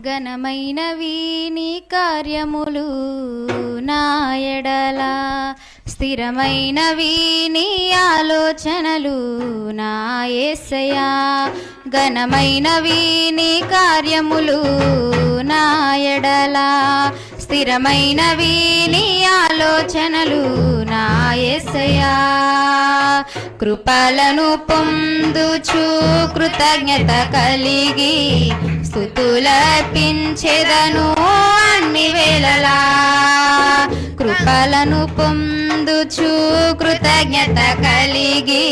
ఘనమైనవి నీ కార్యములు నాయడలా. స్థిరమైన స్థిరమైనవి నీ ఆలోచనలు నాయసయా. ఘనమైన ఘనమైనవి నీ కార్యములు నాయడలా. స్థిరమైన స్థిరమైనవి నీ ఆలోచనలు నాయసయా. కృపలను పొందుచు కృతజ్ఞత కలిగి స్థుతులర్పించెదను అన్ని వేళలా. కృపలను పొందుచు కృతజ్ఞత కలిగి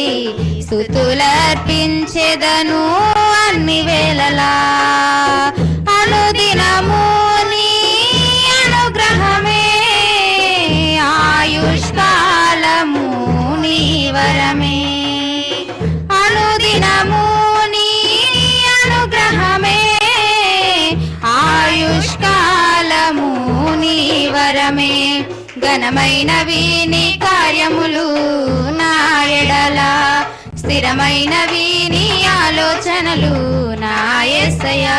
స్థుతులర్పించెదను అన్ని వేళలా. ఘనమైనవి నీ కార్యములు నా ఎడలా. స్థిరమైనవి నీ ఆలోచనలు నా ఎస్సయా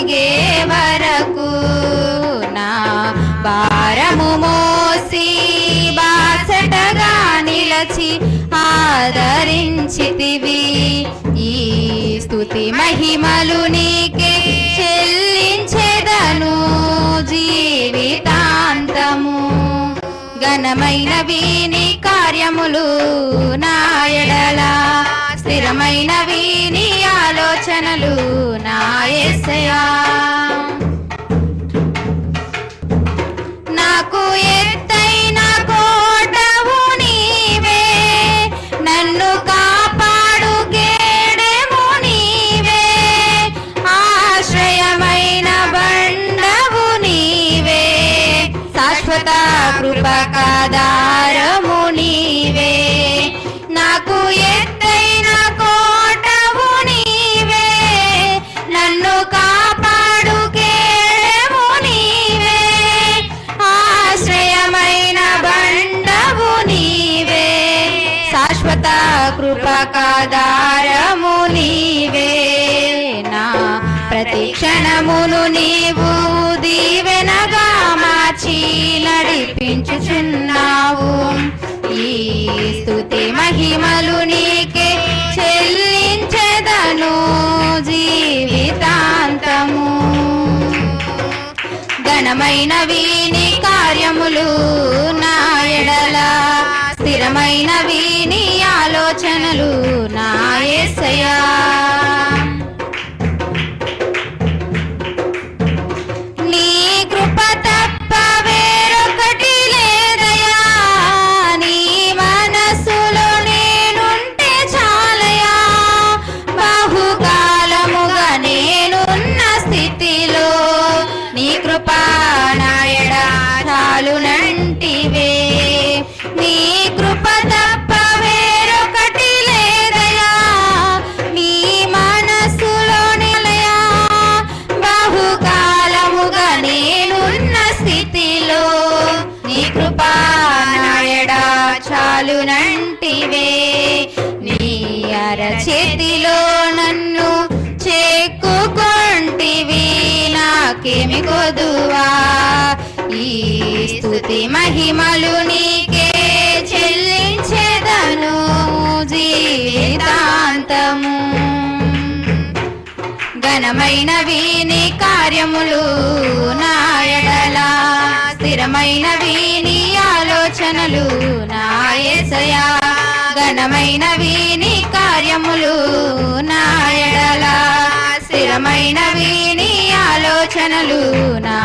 నిలచి ఆదరించితివి. ఈ స్థుతి మహిమలు నీకే చెల్లించెదను జీవితాంతము. ఘనమైనవి నీ కార్యములు నాయడలా. స్థిరమైన స్థిరమైనవి నీ ఆలోచనలు నాయసయా. కృపకాదారము నీవే. నాకు ఎత్తైన కోటవు నీవే. నన్ను కాపాడు కేడెము నీవే. ఆశ్రయమైన బండవు నీవే. శాశ్వత కృప కృపకాదారము నీవే. నా ప్రతి క్షణమును నీవు నడిపించుచున్నావు ఈ స్థుతి మహిమలు నీకే చెల్లించెదను జీవితాంతము. ఘనమైనవి నీ కార్యములు నా ఎడల స్థిరమైనవి నీ ఆలోచనలు చాలునంటివే నీ అరచేతిలో నన్ను చెక్కుకొంటివి నాకేమి కొదువా? ఈ స్థుతి మహిమలు నీకే చెల్లించేదను జీవితాంతము. ఘనమైనవి నీ కార్యములు నాయడలా స్థిరమైనవి నీ ఆలోచనలు నా ఏసయా ఘనమైనవి నీ కార్యములు నాయడలా ఎడల స్థిరమైనవి నీ ఆలోచనలు నా